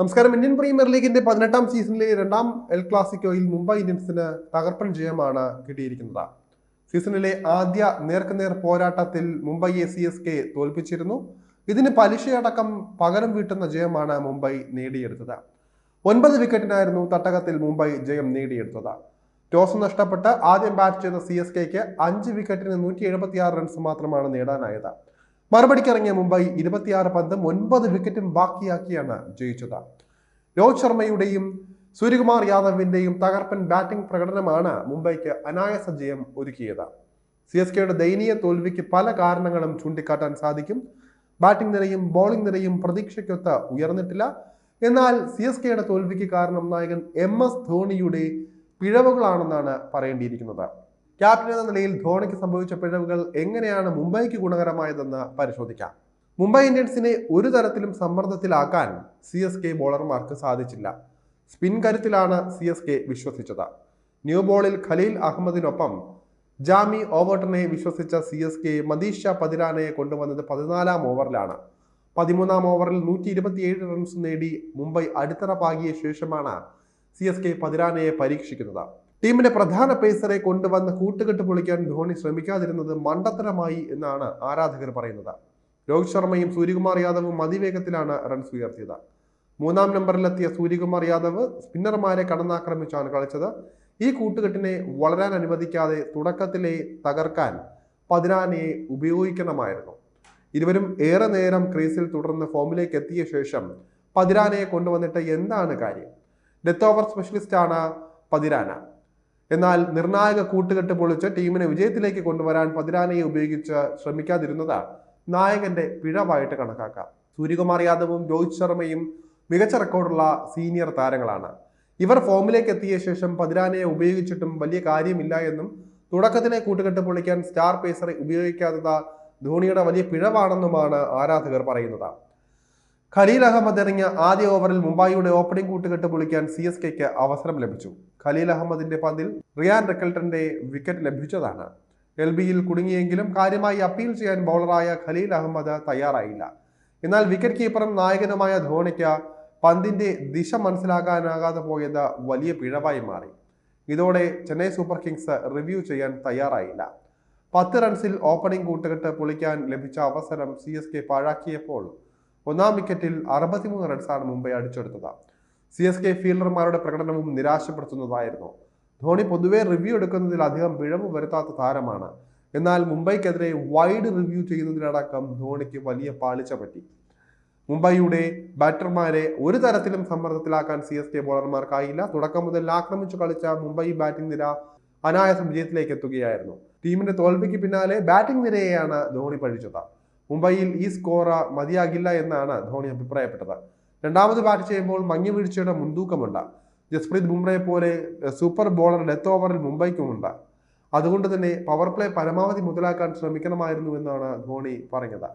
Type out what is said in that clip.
നമസ്കാരം. Indian premier ലീഗിന്റെ പതിനെട്ടാം സീസണിലെ രണ്ടാം എൽ ക്ലാസിക്കോയിൽ മുംബൈ ഇന്ത്യൻസിന് തകർപ്പൻ ജയമാണ് കിട്ടിയിരിക്കുന്നത്. സീസണിലെ ആദ്യ നേർക്കുനേർ പോരാട്ടത്തിൽ മുംബൈ എ സി എസ് കെ തോൽപ്പിച്ചിരുന്നു. ഇതിന് പലിശയടക്കം പകരം വീട്ടുന്ന ജയമാണ് മുംബൈ നേടിയെടുത്തത്. ഒൻപത് വിക്കറ്റിനായിരുന്നു തട്ടകത്തിൽ മുംബൈ ജയം നേടിയെടുത്തത്. ടോസ് നഷ്ടപ്പെട്ട് ആദ്യം ബാറ്റ് ചെയ്ത സി എസ് കെക്ക് അഞ്ച് വിക്കറ്റിന് നൂറ്റി എഴുപത്തിയാറ് റൺസ് മാത്രമാണ് നേടാനായത്. മറുപടിക്കിറങ്ങിയ മുംബൈ ഇരുപത്തിയാറ് പന്തും ഒൻപത് വിക്കറ്റും ബാക്കിയാക്കിയാണ് ജയിച്ചത്. രോഹിത് ശർമ്മയുടെയും സൂര്യകുമാർ യാദവിന്റെയും തകർപ്പൻ ബാറ്റിംഗ് പ്രകടനമാണ് മുംബൈക്ക് അനായാസ ജയം ഒരുക്കിയത്. സി എസ് കെയുടെ ദയനീയ തോൽവിക്ക് പല കാരണങ്ങളും ചൂണ്ടിക്കാട്ടാൻ സാധിക്കും. ബാറ്റിംഗ് നിരയും ബോളിംഗ് നിരയും പ്രതീക്ഷയ്ക്കൊത്ത് ഉയർന്നിട്ടില്ല. എന്നാൽ സി എസ് കെയുടെ തോൽവിക്ക് കാരണം നായകൻ എം എസ് ധോണിയുടെ പിഴവുകളാണെന്നാണ് പറയേണ്ടിയിരിക്കുന്നത്. ക്യാപ്റ്റൻ എന്ന നിലയിൽ ധോണിക്ക് സംഭവിച്ച പിഴവുകൾ എങ്ങനെയാണ് മുംബൈക്ക് ഗുണകരമായതെന്ന് പരിശോധിക്കാം. മുംബൈ ഇന്ത്യൻസിനെ ഒരു തരത്തിലും സമ്മർദ്ദത്തിലാക്കാൻ സി എസ് കെ ബോളർമാർക്ക് സാധിച്ചില്ല. സ്പിൻ കരുത്തിലാണ് സി എസ് കെ വിശ്വസിച്ചത്. ന്യൂ ബോളിൽ ഖലീൽ അഹമ്മദിനൊപ്പം ജാമി ഓവർട്ടനെ വിശ്വസിച്ച സി എസ് കെ മദീഷ പതിരാനയെ കൊണ്ടുവന്നത് പതിനാലാം ഓവറിലാണ്. പതിമൂന്നാം ഓവറിൽ നൂറ്റി ഇരുപത്തിയേഴ് റൺസ് നേടി മുംബൈ അടിത്തറ പാകിയ ശേഷമാണ് സി എസ് കെ പതിരാനയെ പരീക്ഷിക്കുന്നത്. ടീമിന്റെ പ്രധാന പേസറെ കൊണ്ടുവന്ന് കൂട്ടുകെട്ട് പൊളിക്കാൻ ധോണി ശ്രമിക്കാതിരുന്നത് മണ്ടത്തരമായി എന്നാണ് ആരാധകർ പറയുന്നത്. രോഹിത് ശർമ്മയും സൂര്യകുമാർ യാദവും അതിവേഗത്തിലാണ് റൺസ് ഉയർത്തിയത്. മൂന്നാം നമ്പറിലെത്തിയ സൂര്യകുമാർ യാദവ് സ്പിന്നർമാരെ കടന്നാക്രമിച്ചാണ് കളിച്ചത്. ഈ കൂട്ടുകെട്ടിനെ വളരാൻ അനുവദിക്കാതെ തുടക്കത്തിലെ തകർക്കാൻ പതിനാനയെ ഉപയോഗിക്കണമായിരുന്നു. ഇരുവരും ഏറെ നേരം ക്രീസിൽ തുടർന്ന് ഫോമിലേക്ക് എത്തിയ ശേഷം പതിരാനയെ കൊണ്ടുവന്നിട്ട് എന്താണ് കാര്യം? ഡെത്ത് ഓവർ സ്പെഷ്യലിസ്റ്റാണ് പതിരാന എന്നാൽ നിർണായക കൂട്ടുകെട്ട് പൊളിച്ച് ടീമിനെ വിജയത്തിലേക്ക് കൊണ്ടുവരാൻ പതിരാനയെ ഉപയോഗിച്ച് ശ്രമിക്കാതിരുന്നത് നായകന്റെ പിഴവായിട്ട് കണക്കാക്കാം. സൂര്യകുമാർ യാദവും രോഹിത് ശർമ്മയും മികച്ച റെക്കോർഡുള്ള സീനിയർ താരങ്ങളാണ്. ഇവർ ഫോമിലേക്ക് എത്തിയ ശേഷം പതിരാനയെ ഉപയോഗിച്ചിട്ടും വലിയ കാര്യമില്ല എന്നും തുടക്കത്തിലെ കൂട്ടുകെട്ട് പൊളിക്കാൻ സ്റ്റാർ പേസറെ ഉപയോഗിക്കാത്തത് ധോണിയുടെ വലിയ പിഴവാണെന്നുമാണ് ആരാധകർ പറയുന്നത്. ഖലീൽ അഹമ്മദ് ഇറങ്ങിയ ആദ്യ ഓവറിൽ മുംബൈയുടെ ഓപ്പണിംഗ് കൂട്ടുകെട്ട് പൊളിക്കാൻ സി എസ് കെക്ക് അവസരം ലഭിച്ചു. ഖലീൽ അഹമ്മദിന്റെ പന്തിൽ റിയാൻ റെക്കൽട്ടന്റെ വിക്കറ്റ് ലഭിച്ചതാണ്. എൽ ബിയിൽ കുടുങ്ങിയെങ്കിലും കാര്യമായി അപ്പീൽ ചെയ്യാൻ ബൗളറായ ഖലീൽ അഹമ്മദ് തയ്യാറായില്ല. എന്നാൽ വിക്കറ്റ് കീപ്പറും നായകനുമായ ധോണിക്ക് പന്തിന്റെ ദിശ മനസ്സിലാക്കാനാകാതെ പോയത് വലിയ പിഴവായി മാറി. ഇതോടെ ചെന്നൈ സൂപ്പർ കിങ്സ് റിവ്യൂ ചെയ്യാൻ തയ്യാറായില്ല. പത്ത് റൺസിൽ ഓപ്പണിംഗ് കൂട്ടുകെട്ട് പൊളിക്കാൻ ലഭിച്ച അവസരം സി എസ് കെ പാഴാക്കിയപ്പോൾ ഒന്നാം വിക്കറ്റിൽ അറുപത്തിമൂന്ന് റൺസാണ് മുംബൈ അടിച്ചെടുത്തത്. സി എസ് കെ ഫീൽഡർമാരുടെ പ്രകടനവും നിരാശപ്പെടുത്തുന്നതായിരുന്നു. ധോണി പൊതുവെ റിവ്യൂ എടുക്കുന്നതിൽ അധികം പിഴവ് വരുത്താത്ത താരമാണ്. എന്നാൽ മുംബൈക്കെതിരെ വൈഡ് റിവ്യൂ ചെയ്യുന്നതിനടക്കം ധോണിക്ക് വലിയ പാളിച്ച പറ്റി. മുംബൈയുടെ ബാറ്റർമാരെ ഒരു തരത്തിലും സമ്മർദ്ദത്തിലാക്കാൻ സി എസ് കെ ബോളർമാർക്കായില്ല തുടക്കം മുതൽ ആക്രമിച്ചു കളിച്ച മുംബൈ ബാറ്റിംഗ് നിര അനായാസം വിജയത്തിലേക്ക് എത്തുകയായിരുന്നു. ടീമിന്റെ തോൽവിക്ക് പിന്നാലെ ബാറ്റിംഗ് നിരയെയാണ് ധോണി പഴിച്ചത്. മുംബൈയിൽ ഈ സ്കോറ മതിയാകില്ല എന്നാണ് ധോണി അഭിപ്രായപ്പെട്ടത്. രണ്ടാമത് ബാറ്റ് ചെയ്യുമ്പോൾ മഞ്ഞുവീഴ്ചയുടെ മുൻതൂക്കമുണ്ട്. ജസ്പ്രീത് ബുംറയെ പോലെ സൂപ്പർ ബോളർ ഡെത്ത് ഓവറിൽ മുംബൈക്കുമുണ്ട്. അതുകൊണ്ട് തന്നെ പവർ പ്ലേ പരമാവധി മുതലാക്കാൻ ശ്രമിക്കണമായിരുന്നു എന്നാണ് ധോണി പറഞ്ഞത്.